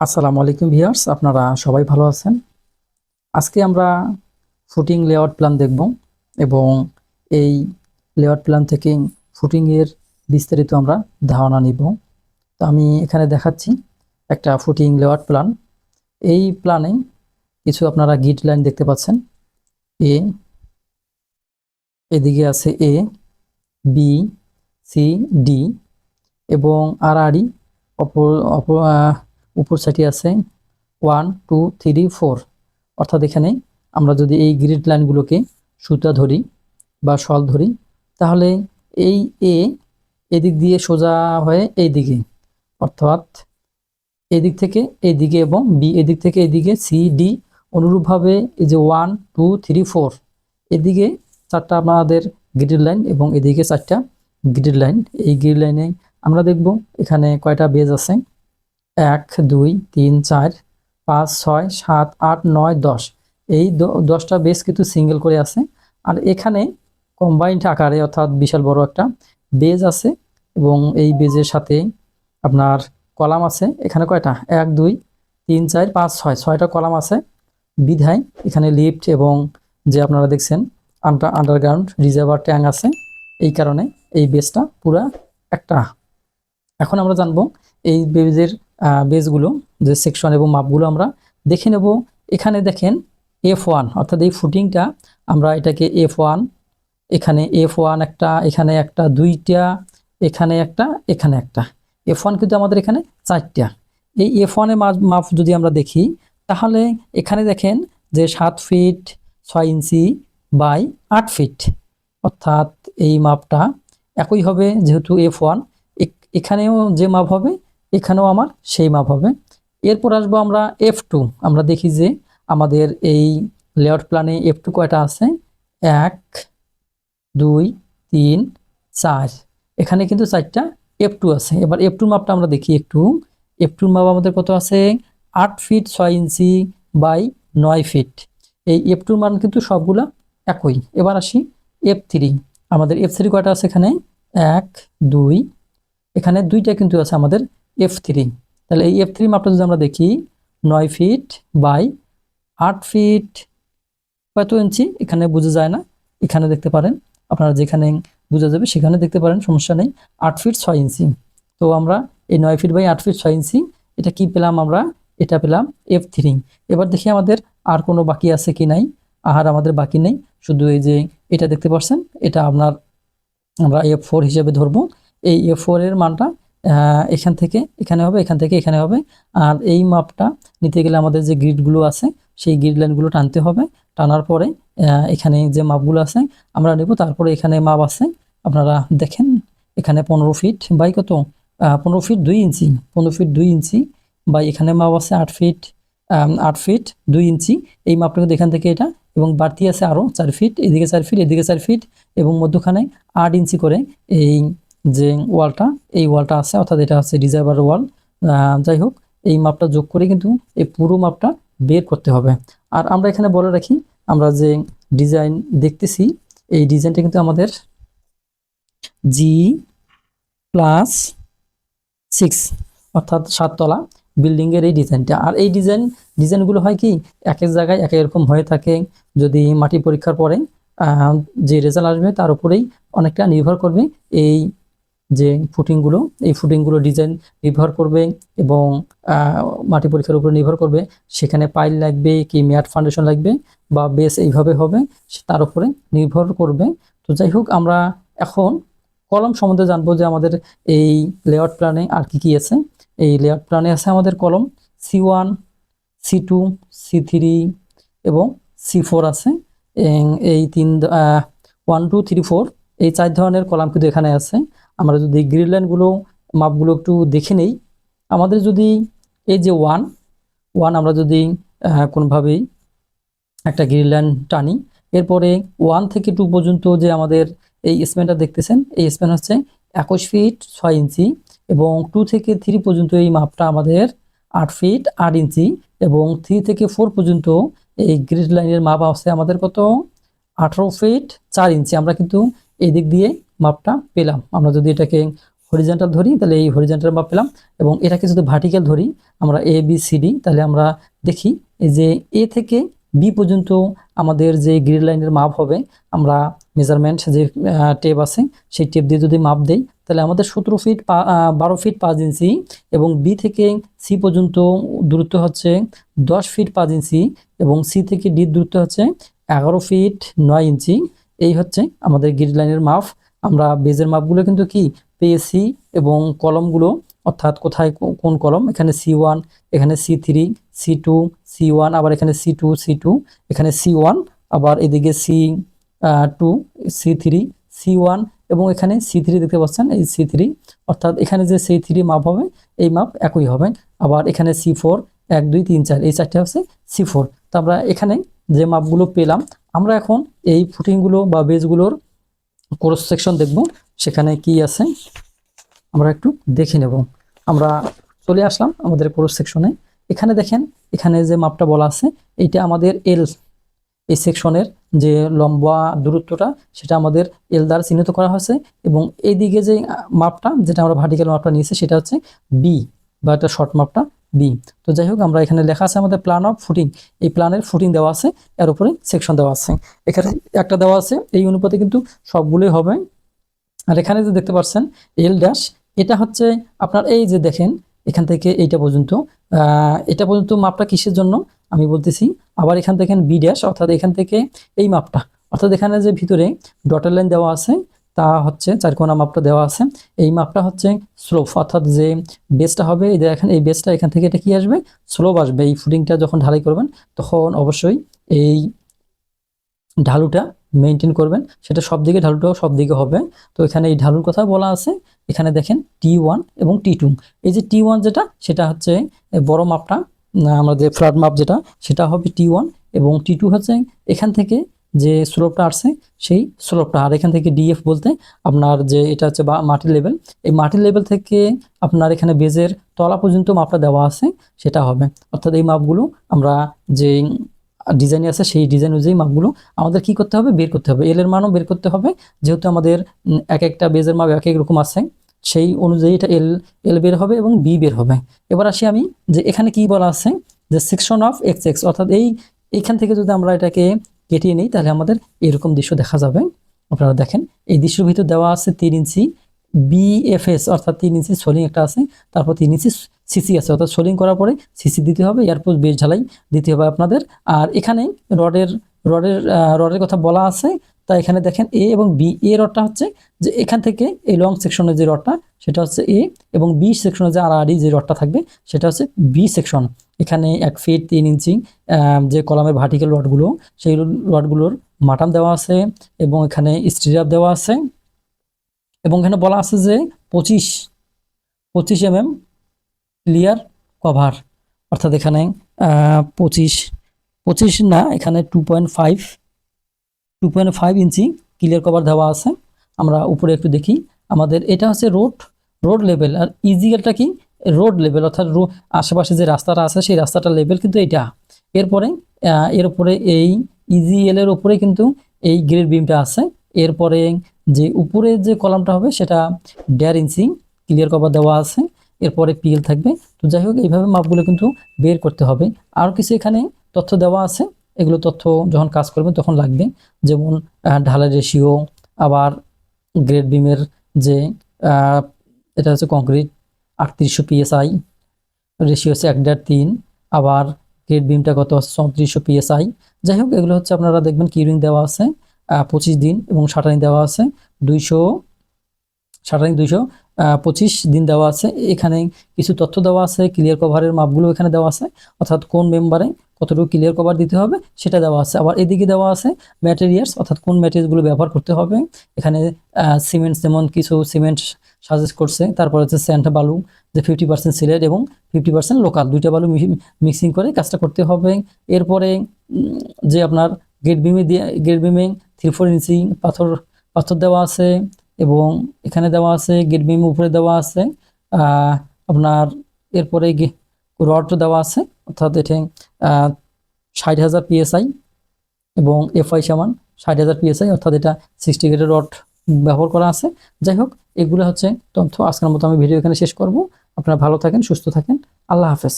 আসসালামু আলাইকুম ভিউয়ার্স, আপনারা সবাই ভালো আছেন? আজকে আমরা ফুটিং লেআউট প্ল্যান দেখব এবং এই লেআউট প্ল্যান থেকে ফুটিংয়ের বিস্তারিত আমরা ধারণা নিব। তো আমি এখানে দেখাচ্ছি একটা ফুটিং লেআউট প্ল্যান। এই প্ল্যানে কিছু আপনারা গিড লাইন দেখতে পাচ্ছেন। এ, এদিকে আছে এ, বি, সি, ডি এবং আর আরই অপর অপর উপর সাইডে আছে ওয়ান, টু, থ্রি, ফোর। অর্থাৎ এখানে আমরা যদি এই গ্রিড লাইনগুলোকে সুতা ধরি বা শল ধরি, তাহলে এই এ এদিক দিয়ে সোজা হয়ে এই দিকে অর্থাৎ এদিক থেকে এদিকে এবং বি এদিক থেকে এদিকে সি, ডি অনুরূপভাবে এই যে ওয়ান, টু, থ্রি, ফোর, এদিকে চারটা আমাদের গ্রিড লাইন এবং এদিকে চারটা গ্রিড লাইন। এই গ্রিড লাইনে আমরা দেখব এখানে কয়টা বেজ আছে। এক, দুই, তিন, চার, পাঁচ, ছয়, সাত, আট, নয়, দশ। এই দশটা বেস কিন্তু সিঙ্গেল করে আছে। আর এখানে কম্বাইন্ড আকারে অর্থাৎ বিশাল বড় একটা বেজ আছে এবং এই বেজের সাথে আপনার কলাম আছে। এখানে কয়টা? এক, দুই, তিন, চার, পাঁচ, ছয়। ছয়টা কলাম আছে। বিধায় এখানে লিফট এবং যে আপনারা দেখছেন আন্ডার আন্ডারগ্রাউন্ড রিজার্ভার ট্যাঙ্ক আছে। এই কারণে এই বেসটা পুরা একটা। এখন আমরা জানব এই বেজের বেজগুলো যে সেকশন এবং মাপগুলো আমরা দেখে নেব। এখানে দেখেন এফ ওয়ান অর্থাৎ এই ফুটিংটা আমরা এটাকে এফ ওয়ান এখানে এফ ওয়ান একটা, এখানে একটা দুইটা, এখানে একটা এখানে একটা। এফ ওয়ান কিন্তু আমাদের এখানে চারটা। এই এফ ওয়ানের মাপ যদি আমরা দেখি, তাহলে এখানে দেখেন যে সাত ফিট ছয় ইঞ্চি বাই আট ফিট অর্থাৎ এই মাপটা একই হবে যেহেতু এফ ওয়ান এখানেও যে মাপ হবে এখানেও আমার সেই মাপ হবে। এরপর আসব আমরা এফ টু আমরা দেখি যে আমাদের এই লেআউট প্ল্যানে এফ টু কয়টা আছে? এক, দুই, তিন, চার। এখানে কিন্তু চারটা এফ টু আছে। এবার এফ টু মাপটা আমরা দেখি একটু। এফ টুর মাপ আমাদের কত আছে? আট ফিট ছয় ইঞ্চি বাই নয় ফিট। এই এফ টুর মান কিন্তু সবগুলা একই। এবার আসি এফ থ্রি আমাদের এফ থ্রি কয়টা আছে এখানে? এক, দুই। এখানে দুইটা কিন্তু আছে আমাদের এফ থ্রি তাহলে এই এফ থ্রি মাপটা যদি আমরা দেখি, নয় ফিট বাই আট ফিট কত ইঞ্চি এখানে বোঝা যায় না। এখানে দেখতে পারেন, আপনারা যেখানে বোঝা যাবে সেখানে দেখতে পারেন, সমস্যা নেই। আট ফিট ছয় ইঞ্চি তো আমরা এই নয় ফিট বাই আট ফিট ছয় ইঞ্চি এটা কি পেলাম আমরা? এটা পেলাম এফ থ্রি এবার দেখি আমাদের আর কোনো বাকি আছে কি নাই? আর আমাদের বাকি নেই। শুধু এই যে এটা দেখতে পাচ্ছেন, এটা আপনার আমরা এফ ফোর হিসেবে ধরবো। এই এফ ফোর এর মানটা এখান থেকে এখানে হবে, এখান থেকে এখানে হবে। আর এই মাপটা নিতে গেলে আমাদের যে গ্রিডগুলো আছে, সেই গ্রিড লাইনগুলো টানতে হবে। টানার পরে এখানে যে মাপগুলো আছে, আমরা নেব। তারপরে এখানে মাপ আছে, আপনারা দেখেন, এখানে পনেরো ফিট বাই কত? পনেরো ফিট দুই ইঞ্চি। পনেরো ফিট দুই ইঞ্চি বা এখানে মাপ আছে আট ফিট আট ফিট দুই ইঞ্চি। এই মাপটা কিন্তু এখান থেকে এটা। এবং বাড়তি আছে আরও চার ফিট এদিকে চার ফিট এদিকে চার ফিট এবং মধ্যখানে আট ইঞ্চি করে এই যে ওয়ালটা, এই ওয়ালটা আছে, অর্থাৎ এটা হচ্ছে রিজার্ভার ওয়াল। যাই হোক, এই মাপটা যোগ করে কিন্তু এই পুরো মাপটা বের করতে হবে। আর আমরা এখানে বলে রাখি, আমরা যে ডিজাইন দেখতেছি, এই ডিজাইনটা কিন্তু আমাদের জি প্লাস সিক্স অর্থাৎ সাততলা বিল্ডিংয়ের এই ডিজাইনটা। আর এই ডিজাইন, ডিজাইনগুলো হয় কি, এক এক জায়গায় এক এক রকম হয়ে থাকে। যদি মাটি পরীক্ষার পরে যে রেজাল্ট আসবে, তার উপরেই অনেকটা নির্ভর করবে এই যে ফুটিংগুলো এই ফুটিংগুলো ডিজাইন নির্ভর করবে এবং মাটি পরীক্ষার উপর নির্ভর করবে। সেখানে পাইল লাগবে কি ম্যাট ফাউন্ডেশন লাগবে বা বেস এইভাবে হবে তার উপরে নির্ভর করবে। তো যাই হোক, আমরা এখন কলম সম্বন্ধে জানব যে আমাদের এই লেআউট প্ল্যানে আর কি কি আছে। এই লেআউট প্ল্যানে আছে আমাদের কলম C one C two C three এবং সি ফোর আছে। এই তিন ওয়ান টু থ্রি ফোর এই চার ধরনের কলাম কিন্তু এখানে আছে। আমরা যদি গ্রিড লাইনগুলো মাপগুলো একটু দেখে নেই, আমাদের যদি এই যে ওয়ান ওয়ান আমরা যদি কোনোভাবেই একটা গ্রিড লাইন টানি, এরপরে ওয়ান থেকে টু পর্যন্ত যে আমাদের এই স্প্যানটা দেখতেছেন, এই স্প্যান হচ্ছে একুশ ফিট ছয় ইঞ্চি এবং টু থেকে থ্রি পর্যন্ত এই মাপটা আমাদের আট ফিট আট ইঞ্চি এবং থ্রি থেকে ফোর পর্যন্ত এই গ্রিড লাইনের মাপ আছে আমাদের কত? আঠারো ফিট চার ইঞ্চি। আমরা কিন্তু এই দিক দিয়ে মাপটা পেলাম। আমরা যদি এটাকে হরিজেন্টাল ধরি, তাহলে এই হরিজেন্টাল মাপ পেলাম এবং এটাকে যদি ভার্টিক্যাল ধরি, আমরা এ বি সি ডি তাহলে আমরা দেখি যে এ থেকে বি পর্যন্ত আমাদের যে গ্রিড লাইনের মাপ হবে, আমরা মেজারমেন্ট যে টেপ আছে, সেই টেপ দিয়ে যদি মাপ দেই, তাহলে আমাদের সতেরো ফিট বারো ফিট পাঁচ ইঞ্চি এবং বি থেকে সি পর্যন্ত দূরত্ব হচ্ছে দশ ফিট পাঁচ ইঞ্চি এবং সি থেকে ডি দূরত্ব হচ্ছে এগারো ফিট নয় ইঞ্চি এই হচ্ছে আমাদের গ্রিড লাইনের মাপ। আমরা বেজের মাপগুলো কিন্তু কি? পেয়েছি এবং কলমগুলো, অর্থাৎ কোথায় কোন কলম? এখানে সি ওয়ান এখানে C three C two C one আবার এখানে সি টু সি টু এখানে সি ওয়ান আবার এদিকে C two C three C one এবং এখানে সি থ্রি দেখতে পাচ্ছেন, এই সি থ্রি অর্থাৎ এখানে যে সি থ্রি মাপ হবে, এই মাপ একই হবে। আবার এখানে সি ফোর এক, দুই, তিন, চার, এই চারটে হচ্ছে সি ফোর তো আমরা এখানে যে মাপগুলো পেলাম, আমরা এখন এই ফুটিংগুলো বা বেজগুলোর ক্রস সেকশন দেখব, সেখানে কি আছে? আমরা একটু দেখে নেব। আমরা চলে আসলাম আমাদের ক্রস সেকশনে। এখানে দেখেন, এখানে যে মাপটা বলা আছে এটা আমাদের এল এই সেকশনের যে লম্বা দূরত্বটা, সেটা আমাদের এল দ্বারা চিহ্নিত করা হয়েছে এবং এইদিকে যে মাপটা, যেটা আমরা ভার্টিক্যাল মাপটা নিয়েছি, সেটা হচ্ছে বি বা একটা শর্ট মাপটা। বি তো যাই হোক, আমরা এখানে লেখা আছে আমাদের প্ল্যান অফ ফুটিং এই প্ল্যানের ফুটিং দেওয়া আছে, এর উপরে সেকশন দেওয়া আছে। এখানে একটা দেওয়া আছে, এই অনুপাতে কিন্তু সবগুলোই হবে। আর এখানে যে দেখতে পাচ্ছেন এল ড্যাশ এটা হচ্ছে আপনার এই যে দেখেন, এখান থেকে এইটা পর্যন্ত। এটা পর্যন্ত মাপটা কিসের জন্য? আমি বলতেছি, আবার এখান থেকে বি ড্যাশ অর্থাৎ এখান থেকে এই মাপটা। অর্থাৎ এখানে যে ভিতরে ডটার লাইন দেওয়া আছে তা হচ্ছে চারকোনা মাপটা দেওয়া আছে। এই মাপটা হচ্ছে স্লোপ অর্থাৎ যে বেসটা হবে, এই দেখেন এই বেসটা এখান থেকে এটা কি আসবে? স্লোপ আসবে। এই ফুডিংটা যখন ঢালাই করবেন, তখন অবশ্যই এই ঢালুটা মেনটেন করবেন। সেটা সব দিকে, ঢালুটাও সব দিকে হবে। তো এখানে এই ঢালুর কথা বলা আছে। এখানে দেখেন টি ওয়ান এবং টি টু এই যে টি ওয়ান যেটা, সেটা হচ্ছে বড় মাপটা আমাদের ফ্ল্যাট মাপ যেটা, সেটা হবে টি ওয়ান এবং টি টু হচ্ছে এখান থেকে যে স্লোপটা আসছে, সেই স্লোপটা আর এখান থেকে ডিএফ বলতে আপনার যে এটা হচ্ছে বা মাটির লেভেল এই মাটির লেভেল থেকে আপনার এখানে বেজের তলা পর্যন্ত মাপটা দেওয়া আছে, সেটা হবে। অর্থাৎ এই মাপগুলো আমরা যে ডিজাইন আছে, সেই ডিজাইন অনুযায়ী মাপগুলো আমাদের কি করতে হবে? বের করতে হবে। এলের মানও বের করতে হবে। যেহেতু আমাদের এক একটা বেজের মাপ এক এক রকম আছে, সেই অনুযায়ী এটা এল এল বের হবে এবং বি বের হবে। এবার আসি আমি যে এখানে কি বলা আছে? যে সেকশন অফ এক্স এক্স অর্থাৎ এই, এইখান থেকে যদি আমরা এটাকে কেটিয়ে নিই, তাহলে আমাদের এরকম দৃশ্য দেখা যাবে। আপনারা দেখেন, এই দৃশ্যের ভিতর দেওয়া আছে তিন ইঞ্চি বিএফএস অর্থাৎ তিন ইঞ্চি সোলিং একটা আছে, তারপর তিন ইঞ্চি সিসি আছে, অর্থাৎ সোলিং করার পরে সিসি দিতে হবে, এয়ারপোর্ট বেশ ঝালাই দিতে হবে আপনাদের। আর এখানে রডের রডের রডের কথা বলা আছে। তা এখানে দেখেন এ এবং বি এ রডটা হচ্ছে যে এখান থেকে এই লং সেকশনের যে রডটা, সেটা হচ্ছে এ এবং বি সেকশনের যে আড়াআড়ি যে রডটা থাকবে, সেটা হচ্ছে বি সেকশন এখানে এক ফিট তিন ইঞ্চি যে কলামের ভার্টিক্যাল রডগুলো, সেই রডগুলোর মাটাম দেওয়া আছে এবং এখানে স্টিরাপ দেওয়া আছে। এবং এখানে বলা আছে যে পঁচিশ পঁচিশ এম এম ক্লিয়ার কভার অর্থাৎ এখানে পঁচিশ পঁচিশ না, এখানে two point five two point five ইঞ্চি ক্লিয়ার কভার দেওয়া আছে। আমরা উপরে একটু দেখি। আমাদের এটা হচ্ছে রোড রোড লেভেল আর ইজিএলটা কি? রোড লেভেল অর্থাৎ আশেপাশে যে রাস্তাটা আছে, সেই রাস্তাটার লেভেল কিন্তু এটা। এরপরে এর উপরে এই ইজিএল এর উপরে কিন্তু এই গ্রেড বিমটা আছে। এরপরে যে উপরে যে কলামটা হবে, সেটা দেড় ইঞ্চি ক্লিয়ার কভার দেওয়া আছে। এরপরে পিএল থাকবে। তো যাই হোক, এইভাবে মাপগুলো কিন্তু বের করতে হবে। আর কিছু এখানে তথ্য দেওয়া আছে। এগুলো তথ্য যখন কাজ করবেন তখন লাগবে। যেমন ঢালাই রেশিও আবার গ্রেড বিমের যে এটা হচ্ছে কংক্রিট আটত্রিশশো পিএসআই রেশিও হচ্ছে এক দেড় তিন, আবার গ্রেড বিমটা কত হচ্ছে? চৌত্রিশশো পিএসআই যাই হোক, এগুলো হচ্ছে আপনারা দেখবেন কিউরিং দেওয়া আছে। পঁচিশ দিন এবং শাটারিং দেওয়া আছে। দুইশো শাটারিং দুইশো পঁচিশ দিন দেওয়া আছে। এখানে কিছু তথ্য দেওয়া আছে ক্লিয়ার কভারের মাপগুলো এখানে দেওয়া আছে। অর্থাৎ কোন মেম্বারে কতটুকু ক্লিয়ার কভার দিতে হবে সেটা দেওয়া আছে। আবার এদিকে দেওয়া আছে ম্যাটেরিয়ালস অর্থাৎ কোন ম্যাটেরিয়ালসগুলো ব্যবহার করতে হবে। এখানে সিমেন্ট যেমন কিছু সিমেন্ট সাজেস্ট করছে, তারপর হচ্ছে স্যান্ড বালু, যে ফিফটি পার্সেন্ট সিলেট এবং ফিফটি পার্সেন্ট লোকাল দুইটা বালু মিক্সিং করে কাজটা করতে হবে। এরপরে যে আপনার গেট বিমে দিয়ে গেট বিমে থ্রি ফোর ইঞ্চি পাথর পাথর দেওয়া আছে। এবং এখানে দেওয়া আছে গেট বিম উপরে দেওয়া আছে আপনার এরপরে রড দেওয়া আছে, অর্থাৎ এটা ষাট হাজার পিএসআই এবং এফআই সমান ষাট হাজার পিএসআই অর্থাৎ এটা সিক্সটি গ্রেডের রড ব্যবহার করা আছে। যাই হোক, এগুলো হচ্ছে তথ্য। আজকের মতো আমি ভিডিও এখানে শেষ করব। আপনারা ভালো থাকেন, সুস্থ থাকেন। আল্লাহ হাফেজ।